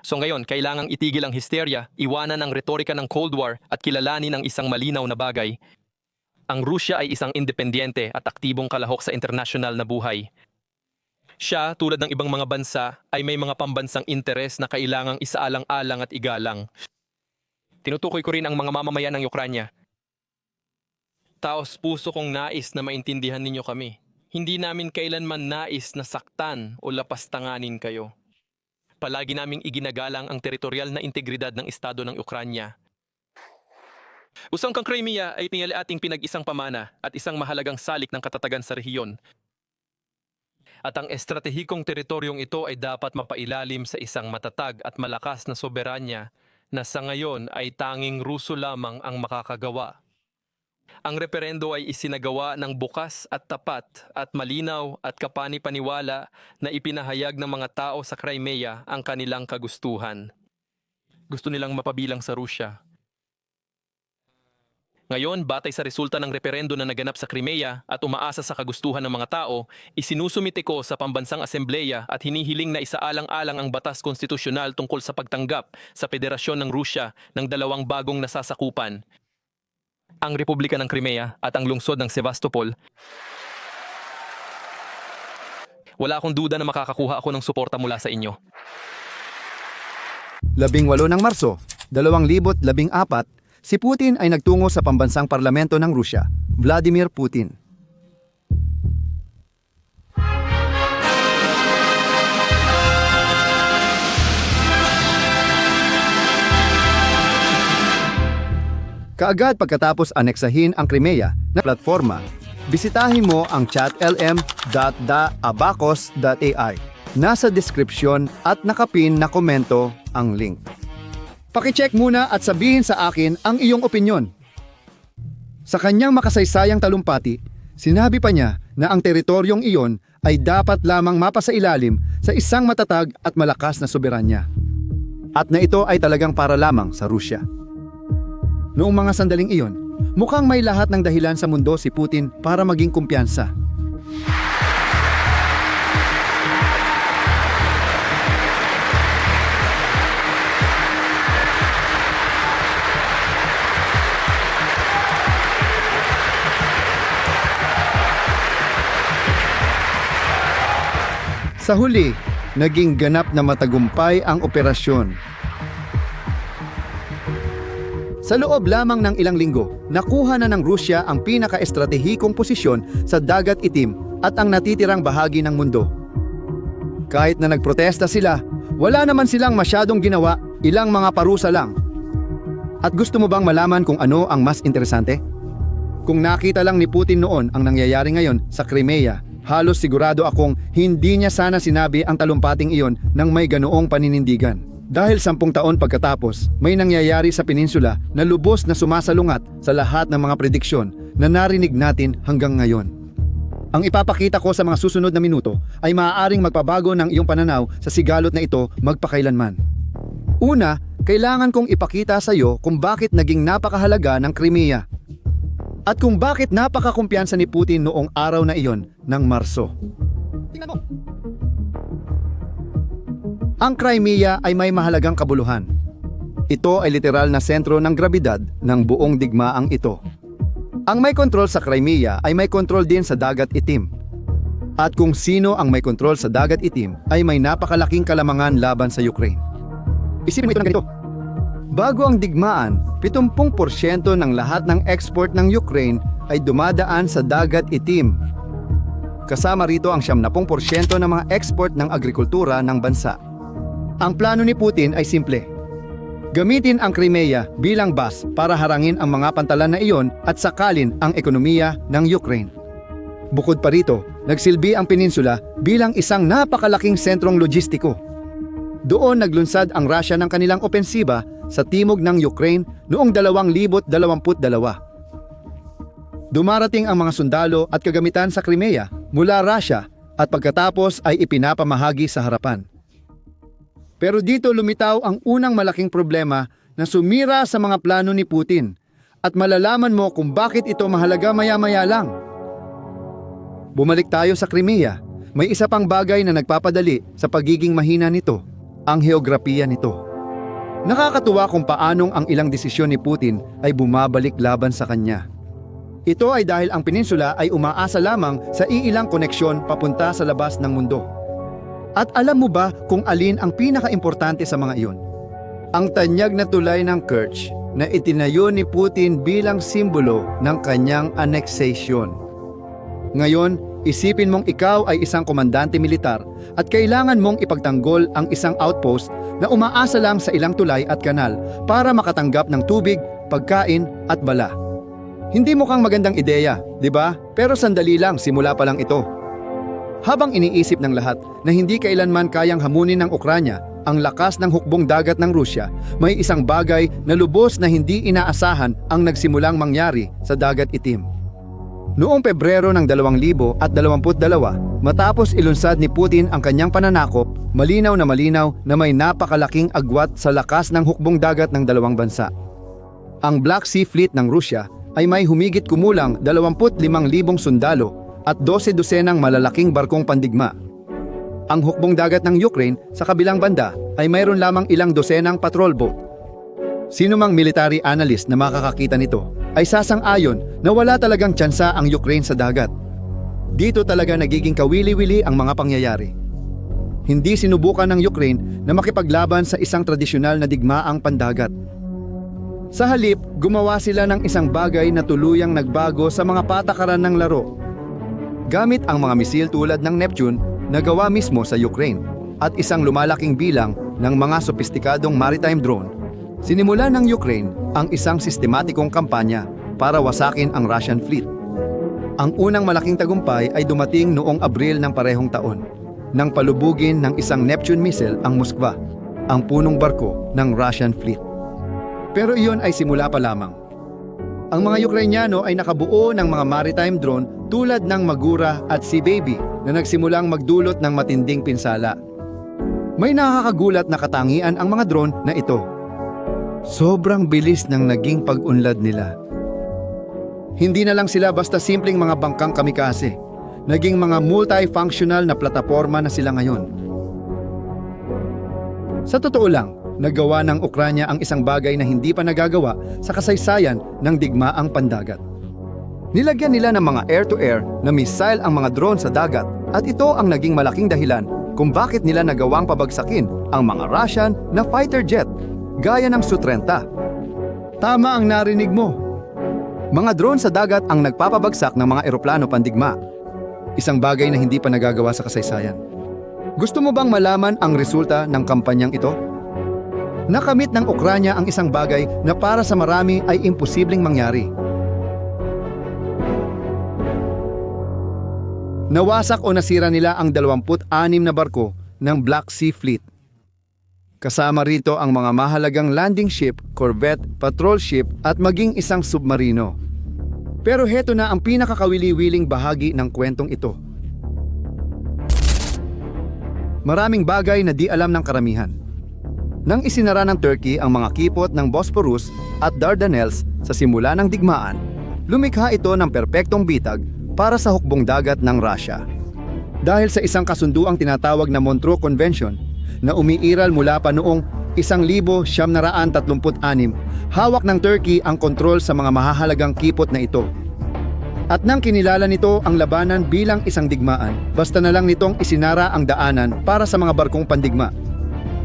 So ngayon, kailangang itigil ang hysteria, iwanan ang retorika ng Cold War at kilalanin ang isang malinaw na bagay. Ang Rusya ay isang independyente at aktibong kalahok sa internasyonal na buhay. Siya, tulad ng ibang mga bansa, ay may mga pambansang interes na kailangang isaalang-alang at igalang. Tinutukoy ko rin ang mga mamamayan ng Ukranya. Taos puso kong nais na maintindihan ninyo kami. Hindi namin kailanman nais na saktan o lapastanganin kayo. Palagi naming iginagalang ang teritorial na integridad ng Estado ng Ukranya. Usang kang Crimea ay pingali ating pinag-isang pamana at isang mahalagang salik ng katatagan sa rehiyon. At ang estratehikong teritoryong ito ay dapat mapailalim sa isang matatag at malakas na soberanya na sa ngayon ay tanging Ruso lamang ang makakagawa. Ang referendo ay isinagawa ng bukas at tapat at malinaw at kapani-paniwala na ipinahayag ng mga tao sa Crimea ang kanilang kagustuhan. Gusto nilang mapabilang sa Rusya. Ngayon, batay sa resulta ng referendo na naganap sa Crimea at umaasa sa kagustuhan ng mga tao, isinusumite ko sa Pambansang Asembleya at hinihiling na isaalang-alang ang batas konstitusyonal tungkol sa pagtanggap sa Federasyon ng Rusya ng dalawang bagong nasasakupan, ang Republika ng Crimea at ang lungsod ng Sevastopol. Wala akong duda na makakakuha ako ng suporta mula sa inyo. Labing walo ng Marso, 2014, si Putin ay nagtungo sa pambansang parlamento ng Rusya, Vladimir Putin. Kaagad pagkatapos aneksahin ang Crimea na platforma, bisitahin mo ang chatlm.daabacos.ai. Nasa description at nakapin na komento ang link. Pakicheck muna at sabihin sa akin ang iyong opinyon. Sa kanyang makasaysayang talumpati, sinabi pa niya na ang teritoryong iyon ay dapat lamang mapasailalim sa isang matatag at malakas na soberanya. At na ito ay talagang para lamang sa Rusya. Noong mga sandaling iyon, mukhang may lahat ng dahilan sa mundo si Putin para maging kumpiyansa. Sa huli, naging ganap na matagumpay ang operasyon. Sa loob lamang ng ilang linggo, nakuha na ng Rusya ang pinaka-estratehikong posisyon sa dagat itim at ang natitirang bahagi ng mundo. Kahit na nagprotesta sila, wala naman silang masyadong ginawa, ilang mga parusa lang. At gusto mo bang malaman kung ano ang mas interesante? Kung nakita lang ni Putin noon ang nangyayari ngayon sa Crimea, halos sigurado akong hindi niya sana sinabi ang talumpating iyon nang may ganoong paninindigan. Dahil sampung taon pagkatapos, may nangyayari sa peninsula na lubos na sumasalungat sa lahat ng mga prediksyon na narinig natin hanggang ngayon. Ang ipapakita ko sa mga susunod na minuto ay maaaring magpabago ng iyong pananaw sa sigalot na ito magpakailanman. Una, kailangan kong ipakita sa iyo kung bakit naging napakahalaga ng Crimea at kung bakit napakakumpiyansa ni Putin noong araw na iyon ng Marso. Tingnan mo! Ang Crimea ay may mahalagang kabuluhan. Ito ay literal na sentro ng grabidad ng buong digmaang ito. Ang may kontrol sa Crimea ay may kontrol din sa dagat itim. At kung sino ang may kontrol sa dagat itim ay may napakalaking kalamangan laban sa Ukraine. Isipin mo ito ng ganito. Bago ang digmaan, 70% ng lahat ng export ng Ukraine ay dumadaan sa dagat itim. Kasama rito ang 70% ng mga export ng agrikultura ng bansa. Ang plano ni Putin ay simple. Gamitin ang Crimea bilang bas para harangin ang mga pantalan na iyon at sakalin ang ekonomiya ng Ukraine. Bukod pa rito, nagsilbi ang peninsula bilang isang napakalaking sentrong logistiko. Doon naglunsad ang Russia ng kanilang opensiba sa timog ng Ukraine noong 2022. Dumarating ang mga sundalo at kagamitan sa Crimea mula Russia at pagkatapos ay ipinapamahagi sa harapan. Pero dito lumitaw ang unang malaking problema na sumira sa mga plano ni Putin at malalaman mo kung bakit ito mahalaga maya-maya lang. Bumalik tayo sa Crimea. May isa pang bagay na nagpapadali sa pagiging mahina nito. ang heograpiya nito. Nakakatuwa kung paanong ang ilang desisyon ni Putin ay bumabalik laban sa kanya. Ito ay dahil ang peninsula ay umaasa lamang sa iilang koneksyon papunta sa labas ng mundo. At alam mo ba kung alin ang pinakaimportante sa mga iyon? Ang tanyag na tulay ng Kerch na itinayo ni Putin bilang simbolo ng kanyang annexation. Ngayon, isipin mong ikaw ay isang komandante militar at kailangan mong ipagtanggol ang isang outpost na umaasa lang sa ilang tulay at kanal para makatanggap ng tubig, pagkain at bala. Hindi mukhang magandang ideya, di ba? Pero sandali lang, simula pa lang ito. Habang iniisip ng lahat na hindi kailanman kayang hamunin ng Ukranya ang lakas ng hukbong dagat ng Rusya, may isang bagay na lubos na hindi inaasahan ang nagsimulang mangyari sa dagat itim. Noong Pebrero ng 2022, matapos ilunsad ni Putin ang kanyang pananakop, malinaw na malinaw na may napakalaking agwat sa lakas ng hukbong dagat ng dalawang bansa. Ang Black Sea Fleet ng Rusya ay may humigit kumulang 25,000 sundalo at 12 dosenang malalaking barkong pandigma. Ang hukbong dagat ng Ukraine sa kabilang banda ay mayroon lamang ilang dosenang patrol boat. Sino mang military analyst na makakakita nito ay sasang-ayon na wala talagang tsansa ang Ukraine sa dagat. Dito talaga nagiging kawili-wili ang mga pangyayari. Hindi sinubukan ng Ukraine na makipaglaban sa isang tradisyonal na digmaang pandagat. Sa halip, gumawa sila ng isang bagay na tuluyang nagbago sa mga patakaran ng laro. Gamit ang mga misil tulad ng Neptune na gawa mismo sa Ukraine at isang lumalaking bilang ng mga sopistikadong maritime drone, sinimula ng Ukraine ang isang sistematikong kampanya para wasakin ang Russian fleet. Ang unang malaking tagumpay ay dumating noong Abril ng parehong taon nang palubugin ng isang Neptune missile ang Moskva, ang punong barko ng Russian fleet. Pero iyon ay simula pa lamang. Ang mga Ukrainyano ay nakabuo ng mga maritime drone tulad ng Magura at Sea Baby na nagsimulang magdulot ng matinding pinsala. May nakakagulat na katangian ang mga drone na ito. Sobrang bilis ng naging pag-unlad nila. Hindi na lang sila basta simpleng mga bangkang kamikase. Naging mga multifunctional na plataforma na sila ngayon. Sa totoo lang, nagawa ng Ukranya ang isang bagay na hindi pa nagagawa sa kasaysayan ng digmaang pandagat. Nilagyan nila ng mga air-to-air na missile ang mga drone sa dagat at ito ang naging malaking dahilan kung bakit nila nagawang pabagsakin ang mga Russian na fighter jet gaya ng Su-30. Tama ang narinig mo. Mga drone sa dagat ang nagpapabagsak ng mga eroplano pandigma. Isang bagay na hindi pa nagagawa sa kasaysayan. Gusto mo bang malaman ang resulta ng kampanyang ito? Nakamit ng Ukranya ang isang bagay na para sa marami ay imposibleng mangyari. Nawasak o nasira nila ang 26 na barko ng Black Sea Fleet. Kasama rito ang mga mahalagang landing ship, corvette, patrol ship at maging isang submarino. Pero heto na ang pinakakawili-wiling bahagi ng kwentong ito. Maraming bagay na di alam ng karamihan. Nang isinara ng Turkey ang mga kipot ng Bosporus at Dardanelles sa simula ng digmaan, lumikha ito ng perpektong bitag para sa hukbong dagat ng Russia. Dahil sa isang kasunduang tinatawag na Montreux Convention na umiiral mula pa noong 1936, hawak ng Turkey ang kontrol sa mga mahahalagang kipot na ito. At nang kinilala nito ang labanan bilang isang digmaan, basta na lang nitong isinara ang daanan para sa mga barkong pandigma.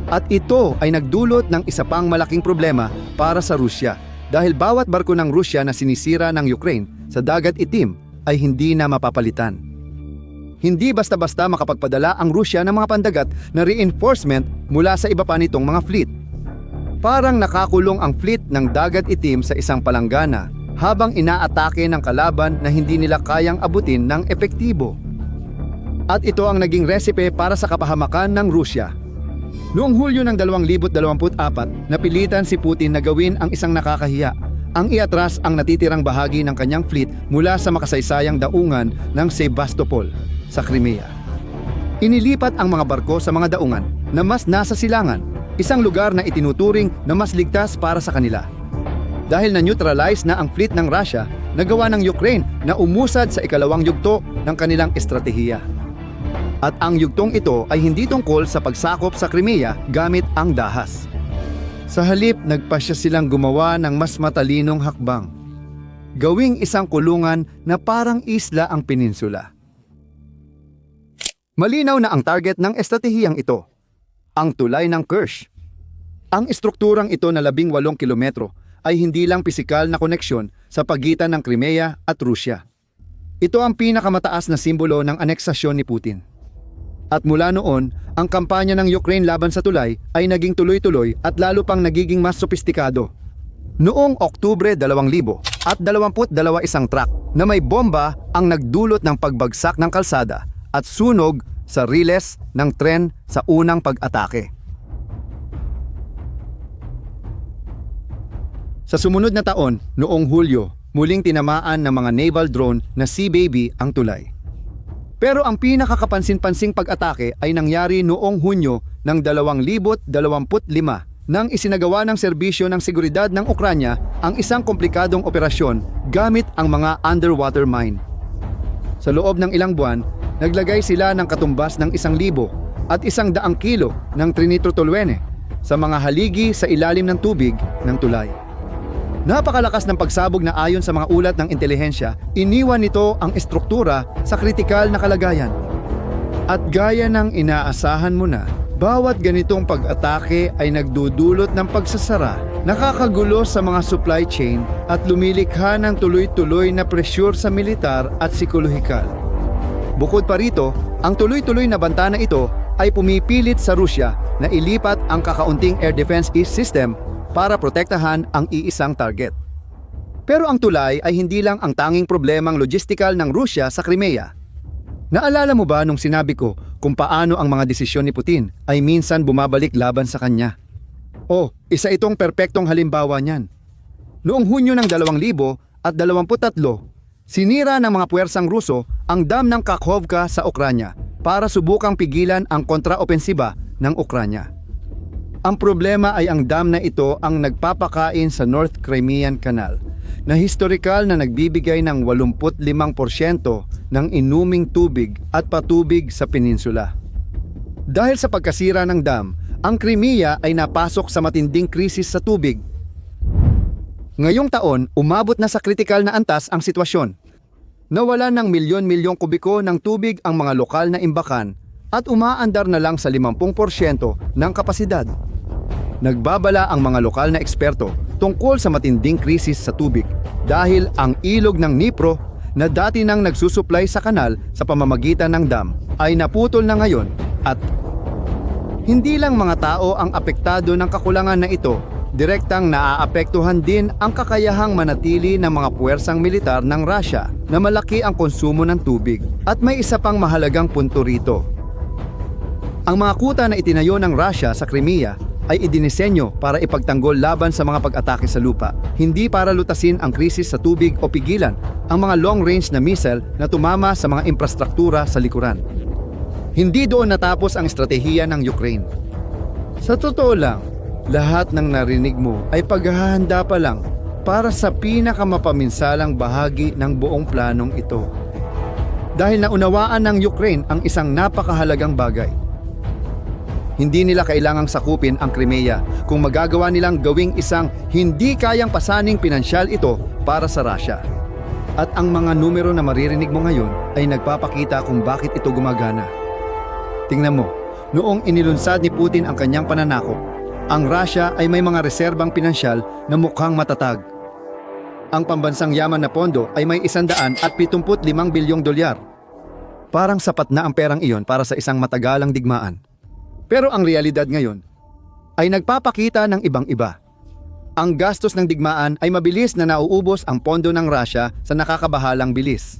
At ito ay nagdulot ng isa pang malaking problema para sa Rusya dahil bawat barko ng Rusya na sinisira ng Ukraine sa dagat itim ay hindi na mapapalitan. Hindi basta-basta makapagpadala ang Rusya ng mga pandagat na reinforcement mula sa iba pa nitong mga fleet. Parang nakakulong ang fleet ng dagat itim sa isang palanggana habang inaatake ng kalaban na hindi nila kayang abutin ng epektibo. At ito ang naging resipe para sa kapahamakan ng Rusya. Noong Hulyo ng 2024, napilitan si Putin na gawin ang isang nakakahiya ang iatras ang natitirang bahagi ng kanyang fleet mula sa makasaysayang daungan ng Sebastopol sa Crimea. Inilipat ang mga barko sa mga daungan na mas nasa silangan, isang lugar na itinuturing na mas ligtas para sa kanila. Dahil na-neutralize na ang fleet ng Russia, nagawa ng Ukraine na umusad sa ikalawang yugto ng kanilang estratehiya. At ang yugtong ito ay hindi tungkol sa pagsakop sa Crimea gamit ang dahas. Sa halip, nagpasya silang gumawa ng mas matalinong hakbang. Gawing isang kulungan na parang isla ang peninsula. Malinaw na ang target ng estratehiyang ito, ang tulay ng Kersh. Ang estrukturang ito na labing walong kilometro ay hindi lang pisikal na koneksyon sa pagitan ng Crimea at Rusya. Ito ang pinakamataas na simbolo ng aneksasyon ni Putin. At mula noon, ang kampanya ng Ukraine laban sa tulay ay naging tuloy-tuloy at lalo pang nagiging mas sopistikado. Noong Oktubre 2000 at 22 isang truck na may bomba ang nagdulot ng pagbagsak ng kalsada at sunog sa riles ng tren sa unang pag-atake. Sa sumunod na taon, noong Hulyo, muling tinamaan ng mga naval drone na Sea Baby ang tulay. Pero ang pinakakapansin-pansing pag-atake ay nangyari noong Hunyo ng 2025 nang isinagawa ng serbisyo ng seguridad ng Ukranya ang isang komplikadong operasyon gamit ang mga underwater mine. Sa loob ng ilang buwan, naglagay sila ng katumbas ng isang libo at isang daang kilo ng trinitrotoluene sa mga haligi sa ilalim ng tubig ng tulay. Napakalakas ng pagsabog na ayon sa mga ulat ng intelihensya, iniwan nito ang estruktura sa kritikal na kalagayan. At gaya ng inaasahan mo na, bawat ganitong pag-atake ay nagdudulot ng pagsasara, nakakagulo sa mga supply chain at lumilikha ng tuloy-tuloy na presyur sa militar at psikolohikal. Bukod pa rito, ang tuloy-tuloy na banta na ito ay pumipilit sa Rusya na ilipat ang kakaunting air defense east system para protektahan ang iisang target. Pero ang tulay ay hindi lang ang tanging problemang logistical ng Rusya sa Crimea. Naalala mo ba nung sinabi ko kung paano ang mga desisyon ni Putin ay minsan bumabalik laban sa kanya? Oh, isa itong perpektong halimbawa niyan. Noong Hunyo ng 2023, sinira ng mga puwersang Ruso ang dam ng Kakhovka sa Ukranya para subukang pigilan ang kontraopensiba ng Ukranya. Ang problema ay ang dam na ito ang nagpapakain sa North Crimean Canal na historikal na nagbibigay ng 85% ng inuming tubig at patubig sa peninsula. Dahil sa pagkasira ng dam, ang Crimea ay napasok sa matinding krisis sa tubig. Ngayong taon, umabot na sa kritikal na antas ang sitwasyon. Nawala ng milyon-milyong kubiko ng tubig ang mga lokal na imbakan at umaandar na lang sa 50% ng kapasidad. Nagbabala ang mga lokal na eksperto tungkol sa matinding krisis sa tubig dahil ang ilog ng Nipro na dati nang nagsusuplay sa kanal sa pamamagitan ng dam ay naputol na ngayon at hindi lang mga tao ang apektado ng kakulangan na ito, direktang naaapektuhan din ang kakayahang manatili ng mga puwersang militar ng Russia na malaki ang konsumo ng tubig. At may isa pang mahalagang punto rito. Ang mga kuta na itinayo ng Russia sa Crimea ay idinisenyo para ipagtanggol laban sa mga pag-atake sa lupa, hindi para lutasin ang krisis sa tubig o pigilan ang mga long-range na missile na tumama sa mga infrastruktura sa likuran. Hindi doon natapos ang estratehiya ng Ukraine. Sa totoo lang, lahat ng narinig mo ay paghahanda pa lang para sa pinakamapaminsalang bahagi ng buong planong ito. Dahil naunawaan ng Ukraine ang isang napakahalagang bagay. Hindi nila kailangang sakupin ang Crimea kung magagawa nilang gawing isang hindi kayang pasaning pinansyal ito para sa Russia. At ang mga numero na maririnig mo ngayon ay nagpapakita kung bakit ito gumagana. Tingnan mo, noong inilunsad ni Putin ang kanyang pananakop, ang Russia ay may mga reserbang pinansyal na mukhang matatag. Ang pambansang yaman na pondo ay may 175 bilyong dolyar. Parang sapat na ang perang iyon para sa isang matagalang digmaan. Pero ang realidad ngayon ay nagpapakita ng ibang-iba. Ang gastos ng digmaan ay mabilis na nauubos ang pondo ng Russia sa nakakabahalang bilis.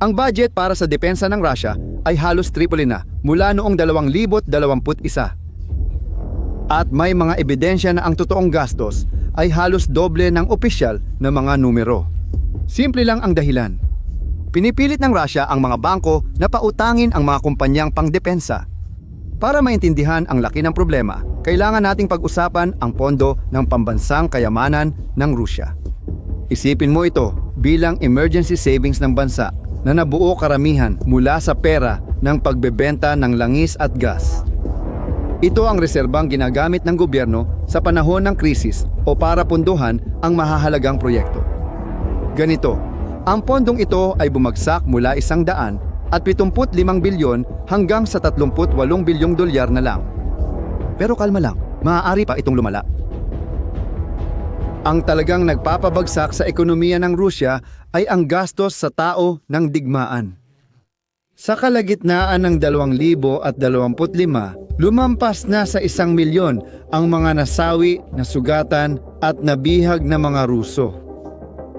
Ang budget para sa depensa ng Russia ay halos triple na mula noong 2021. At may mga ebidensya na ang totoong gastos ay halos doble ng opisyal na mga numero. Simple lang ang dahilan. Pinipilit ng Russia ang mga bangko na pautangin ang mga kumpanyang pangdepensa. Para maintindihan ang laki ng problema, kailangan nating pag-usapan ang pondo ng pambansang kayamanan ng Rusya. Isipin mo ito bilang emergency savings ng bansa na nabuo karamihan mula sa pera ng pagbebenta ng langis at gas. Ito ang reserbang ginagamit ng gobyerno sa panahon ng krisis o para punduhan ang mahahalagang proyekto. Ganito, ang pondong ito ay bumagsak mula isang daan at 75 bilyon hanggang sa 38 bilyong dolyar na lang. Pero kalma lang, maaari pa itong lumala. Ang talagang nagpapabagsak sa ekonomiya ng Rusya ay ang gastos sa tao ng digmaan. Sa kalagitnaan ng 2025, lumampas na sa isang milyon ang mga nasawi, nasugatan at nabihag na mga Ruso.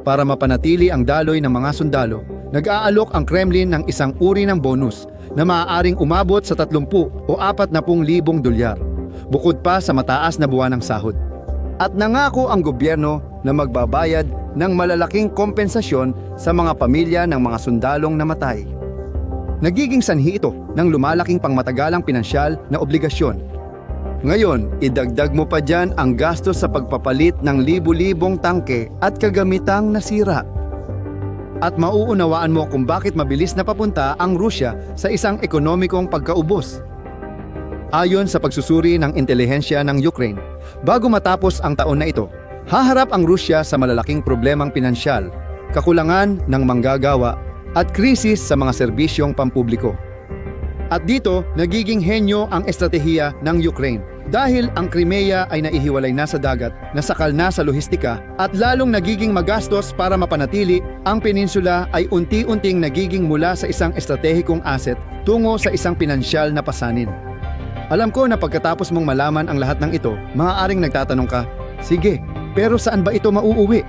Para mapanatili ang daloy ng mga sundalo, nag-aalok ang Kremlin ng isang uri ng bonus na maaaring umabot sa 30 o 40 libong dolyar, bukod pa sa mataas na buwan ng sahod. At nangako ang gobyerno na magbabayad ng malalaking kompensasyon sa mga pamilya ng mga sundalong namatay. Nagiging sanhi ito ng lumalaking pangmatagalang pinansyal na obligasyon. Ngayon, idagdag mo pa dyan ang gastos sa pagpapalit ng libu-libong tangke at kagamitang nasira. At mauunawaan mo kung bakit mabilis na papunta ang Rusya sa isang ekonomikong pagkaubos. Ayon sa pagsusuri ng intelihensya ng Ukraine, bago matapos ang taon na ito, haharap ang Rusya sa malalaking problemang pinansyal, kakulangan ng manggagawa at krisis sa mga serbisyong pampubliko. At dito, nagiging henyo ang estratehiya ng Ukraine dahil ang Crimea ay naihiwalay na sa dagat, nasakal na sa lohistika at lalong nagiging magastos para mapanatili, ang peninsula ay unti-unting nagiging mula sa isang estratehikong asset tungo sa isang pinansyal na pasanin. Alam ko na pagkatapos mong malaman ang lahat ng ito, maaaring nagtatanong ka, sige, pero saan ba ito mauuwi?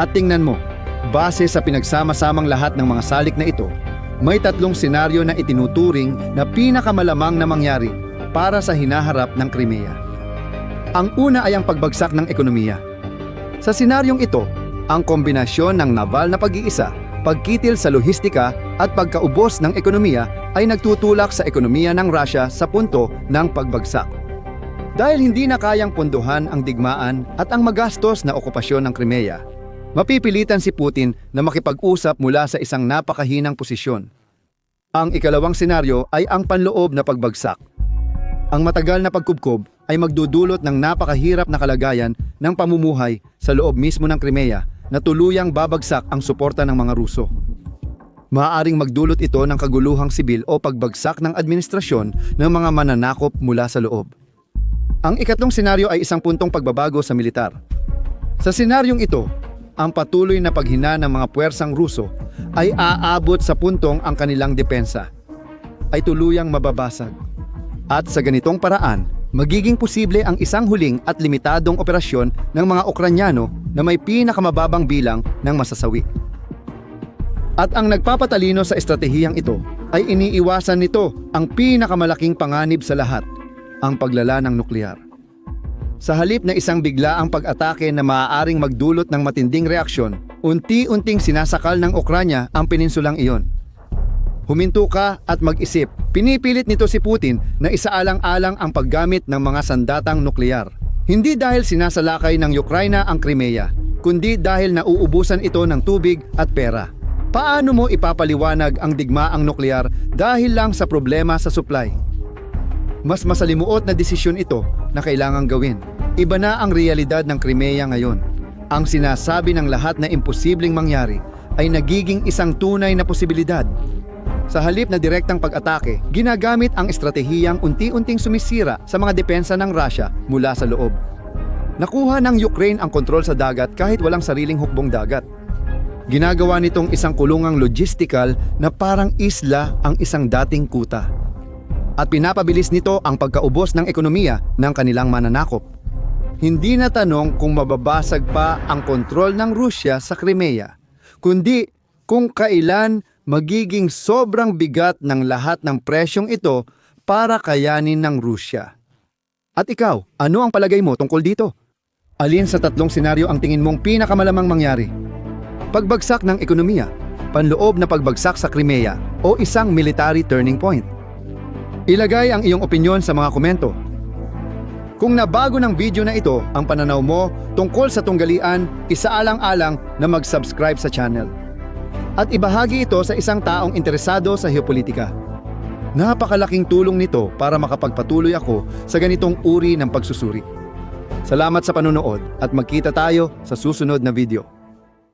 At tingnan mo, base sa pinagsama-samang lahat ng mga salik na ito, may tatlong senaryo na itinuturing na pinakamalamang na mangyari para sa hinaharap ng Crimea. Ang una ay ang pagbagsak ng ekonomiya. Sa senaryong ito, ang kombinasyon ng naval na pag-iisa, pagkitil sa lohistika at pagkaubos ng ekonomiya ay nagtutulak sa ekonomiya ng Russia sa punto ng pagbagsak. Dahil hindi na kayang punduhan ang digmaan at ang magastos na okupasyon ng Crimea, mapipilitan si Putin na makipag-usap mula sa isang napakahinang posisyon. Ang ikalawang senaryo ay ang panloob na pagbagsak. Ang matagal na pagkubkob ay magdudulot ng napakahirap na kalagayan ng pamumuhay sa loob mismo ng Crimea na tuluyang babagsak ang suporta ng mga Ruso. Maaaring magdulot ito ng kaguluhang sibil o pagbagsak ng administrasyon ng mga mananakop mula sa loob. Ang ikatlong senaryo ay isang puntong pagbabago sa militar. Sa senaryong ito, ang patuloy na paghina ng mga puwersang Ruso ay aabot sa puntong ang kanilang depensa ay tuluyang mababasag. At sa ganitong paraan, magiging posible ang isang huling at limitadong operasyon ng mga Ukranyano na may pinakamababang bilang ng masasawi. At ang nagpapatalino sa estratehiyang ito ay iniiwasan nito ang pinakamalaking panganib sa lahat, ang paglala ng nuklear. Sa halip na isang biglaang pag-atake na maaaring magdulot ng matinding reaksyon, unti-unting sinasakal ng Ukranya ang peninsulang iyon. Huminto ka at mag-isip. Pinipilit nito si Putin na isaalang-alang ang paggamit ng mga sandatang nuklear. Hindi dahil sinasalakay ng Ukraina ang Crimea, kundi dahil nauubusan ito ng tubig at pera. Paano mo ipapaliwanag ang digmaang nuklear dahil lang sa problema sa supply? Mas masalimuot na desisyon ito na kailangang gawin. Iba na ang realidad ng Crimea ngayon. Ang sinasabi ng lahat na imposibleng mangyari ay nagiging isang tunay na posibilidad. Sa halip na direktang pag-atake, ginagamit ang estratehiyang unti-unting sumisira sa mga depensa ng Russia mula sa loob. Nakuha ng Ukraine ang kontrol sa dagat kahit walang sariling hukbong dagat. Ginagawa nitong isang kulungang logistical na parang isla ang isang dating kuta. At pinapabilis nito ang pagkaubos ng ekonomiya ng kanilang mananakop. Hindi na tanong kung mababasag pa ang kontrol ng Rusya sa Crimea, kundi kung kailan magiging sobrang bigat ng lahat ng presyong ito para kayanin ng Rusya. At ikaw, ano ang palagay mo tungkol dito? Alin sa tatlong senaryo ang tingin mong pinakamalamang mangyari? Pagbagsak ng ekonomiya, panloob na pagbagsak sa Crimea o isang military turning point? Ilagay ang iyong opinyon sa mga komento. Kung nabago ng video na ito ang pananaw mo tungkol sa tunggalian, isaalang-alang na mag-subscribe sa channel. At ibahagi ito sa isang taong interesado sa geopolitika. Napakalaking tulong nito para makapagpatuloy ako sa ganitong uri ng pagsusuri. Salamat sa panunood at magkita tayo sa susunod na video.